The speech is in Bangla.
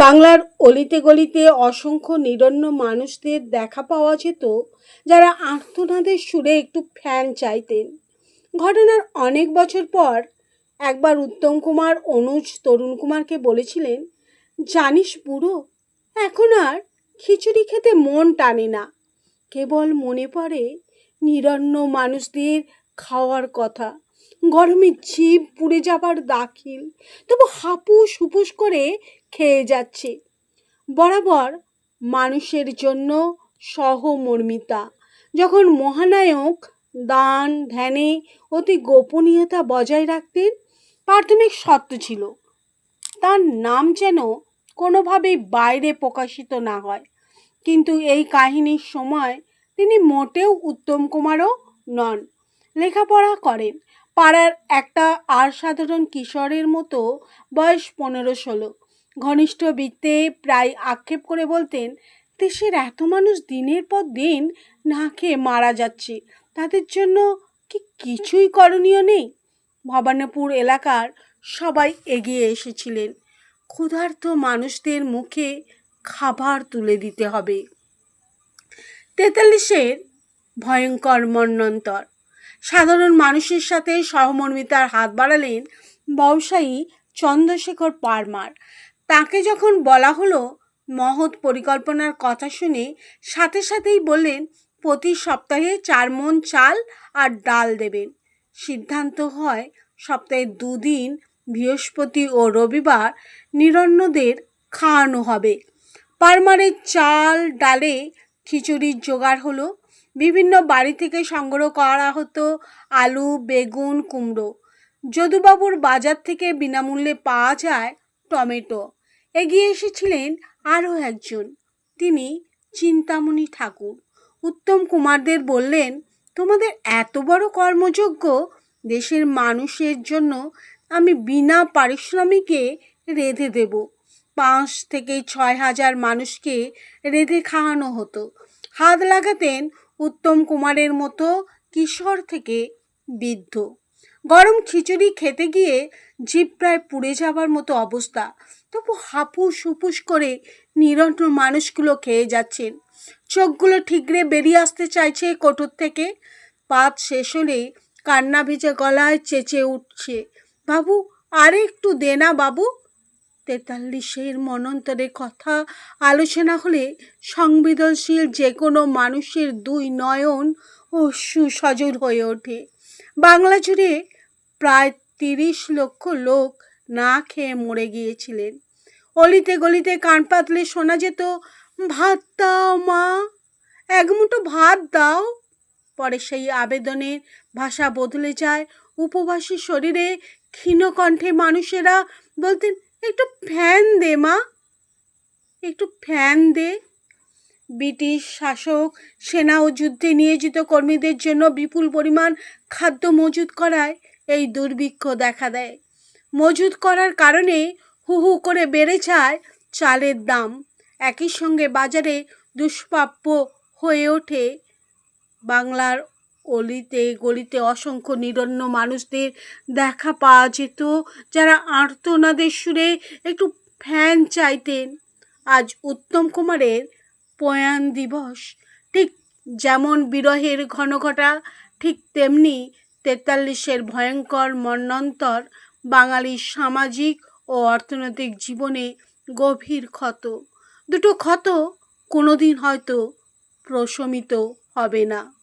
বাংলার অলিতে গলিতে অসংখ্য নিরন্ন মানুষদের দেখা পাওয়া যেত, যারা আর্তনাদের সুরে একটু ফ্যান চাইতেন। ঘটনার অনেক বছর পর একবার উত্তম কুমার, অনুজ, তরুণ কুমারকে বলেছিলেন, জানিস বুড়ো, এখন আর খিচুড়ি খেতে মন টানে না। কেবল মনে পড়ে নিরন্ন মানুষদের খাওয়ার কথা। গরমে জিভ পুড়ে যাবার দাখিল। তবু হাপুস হুপুস করে খেয়ে যাচ্ছে। বরাবর মানুষের জন্য সহমর্মিতা। যখন মহানায়ক দান, ধ্যানে অতি গোপনীয়তা বজায় রাখতেন, প্রাথমিক সত্য ছিল, তার নাম যেন কোনোভাবেই বাইরে প্রকাশিত না হয়। কিন্তু এই কাহিনীর সময় তিনি মোটেও উত্তম কুমারও নন। লেখাপড়া করেন পাড়ার একটা আর সাধারণ কিশোরের মতো বয়স পনেরো ষোলো। ঘনিষ্ঠ বৃত্তে প্রায় আক্ষেপ করে বলতেন, দেশের এত মানুষ দিনের পর দিন না খেয়ে মারা যাচ্ছে, তাদের জন্য কি কিছুই করণীয় নেই? ভবানীপুর এলাকার সবাই এগিয়ে এসেছিলেন। ক্ষুধার্ত মানুষদের মুখে খাবার তুলে দিতে হবে। তেতাল্লিশের ভয়ঙ্কর মন্বন্তর সাধারণ মানুষের সাথে সহমর্মিতার হাত বাড়ালেন ব্যবসায়ী চন্দ্রশেখর পারমার। তাকে যখন বলা হলো, মহৎ পরিকল্পনার কথা শুনে সাথে সাথেই বললেন, প্রতি সপ্তাহে চার মন চাল আর ডাল দেবেন। সিদ্ধান্ত হয়, সপ্তাহে দুদিন, বৃহস্পতি ও রবিবার নিরন্নদের খাওয়ানো হবে। পারমারের চাল, ডালে খিচুড়ির জোগাড় হলো বিভিন্ন বাড়ি থেকে সংগ্রহ করা হতো আলু, বেগুন, কুমড়ো। যদুবাবুর বাজার থেকে বিনামূল্যে পাওয়া যায় টমেটো। এগিয়ে এসেছিলেন আরও একজন। তিনি চিন্তামণি ঠাকুর। উত্তম কুমারদের বললেন, তোমাদের এত বড় কর্মযোগ্য দেশের মানুষের জন্য আমি বিনা পারিশ্রমিকে রেঁধে দেব। পাঁচ থেকে ছয় হাজার মানুষকে রেঁধে খাওয়ানো হতো। হাত লাগাতেন উত্তম কুমারের মতো কিশোর থেকে বৃদ্ধ। গরম খিচুড়ি খেতে গিয়ে জিভ প্রায় পুড়ে যাবার মতো অবস্থা। তবু হাপুস হুপুস করে নিরন্ন মানুষগুলো খেয়ে যাচ্ছেন। চোখগুলো ঠিকরে বেরিয়ে আসতে চাইছে কোটর থেকে। পাত শেষ হলে কান্না ভেজা গলায় চেঁচে উঠছে, বাবু, আরে একটু দে না বাবু। তেতাল্লিশের মনন্তরে কথা আলোচনা হলে সংবেদনশীল যে কোনো মানুষের দুই নয়ন ও সুসজর হয়ে ওঠে। বাংলা জুড়ে প্রায় তিরিশ লক্ষ লোক না খেয়ে মরে গিয়েছিলেন। অলিতে গলিতে কান পাতলে শোনা যেত, ভাত দাও মা, এক মুঠো ভাত দাও। পরে সেই আবেদনের ভাষা বদলে যায়। উপবাসী শরীরে ক্ষীণকণ্ঠে মানুষেরা বলতেন একটু ফ্যান দে, মা। একটু ফ্যান দে। ব্রিটিশ শাসক, সেনা ও যুদ্ধে নিয়োজিত কর্মীদের জন্য বিপুল পরিমাণ খাদ্য মজুত করায় এই দুর্ভিক্ষ দেখা দেয়। মজুত করার কারণে হু হু করে বেড়ে যায় চালের দাম। একই সঙ্গে বাজারে দুষ্প্রাপ্য হয়ে ওঠে বাংলার অলিতে, গলিতে অসংখ্য নিরন্ন মানুষদের দেখা পাওয়া যেত, যারা আর্তনাদের সুরে একটু ফ্যান চাইতেন। আজ উত্তম কুমারের প্রয়াণ দিবস, ঠিক যেমন বিরহের ঘনঘটা ঠিক তেমনি তেতাল্লিশের ভয়ঙ্কর মন্বন্তর বাঙালির সামাজিক ও অর্থনৈতিক জীবনে গভীর ক্ষত। দুটো ক্ষত কোনোদিন হয়তো প্রশমিত হবে না।